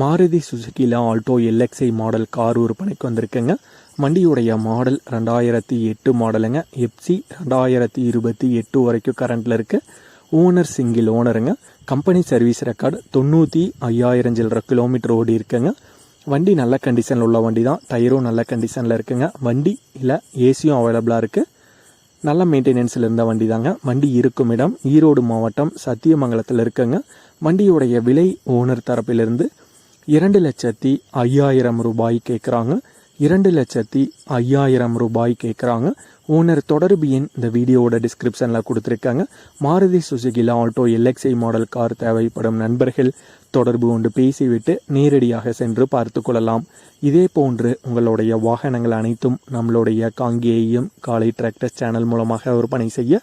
மாருதி சுசுக்கியில் Alto LXI model car விற்பனைக்கு வந்திருக்குங்க. வண்டியுடைய மாடல் ரெண்டாயிரத்தி எட்டு மாடலுங்க எப்சி ரெண்டாயிரத்தி இருபத்தி எட்டு வரைக்கும் கரண்ட்டில் இருக்குது ஓனர் சிங்கிள் ஓனருங்க கம்பெனி சர்வீஸ் ரெக்கார்டு தொண்ணூற்றி ஐயாயிரம் சில்லற கிலோமீட்டர் ஓடி இருக்குங்க. வண்டி நல்ல கண்டிஷனில் உள்ள வண்டி தான் டயரும் நல்ல கண்டிஷனில் இருக்குங்க. வண்டி இல்லை ஏசியும் அவைலபிளாக இருக்குது நல்ல மெயின்டெனன்ஸில் இருந்த வண்டி தாங்க வண்டி இருக்கும் இடம் ஈரோடு மாவட்டம் சத்தியமங்கலத்தில் இருக்குங்க. வண்டியுடைய விலை ஓனர் தரப்பிலிருந்து இரண்டு லட்சத்தி ஐயாயிரம் ரூபாய் கேட்குறாங்க இரண்டு லட்சத்தி ஐயாயிரம் ரூபாய் கேட்குறாங்க ஓனர் தொடர்பு எண் இந்த வீடியோவோட டிஸ்கிரிப்ஷனில் கொடுத்துருக்காங்க. மாருதி சுசுகில ஆல்டோ எல்எக்ஸ்ஐ மாடல் கார் தேவைப்படும் நண்பர்கள் தொடர்பு கொண்டு பேசிவிட்டு நேரடியாக சென்று பார்த்து கொள்ளலாம். இதே போன்று உங்களுடைய வாகனங்கள் அனைத்தும் நம்மளுடைய காங்கேயம் காலை டிராக்டர் சேனல் மூலமாக விற்பனை செய்ய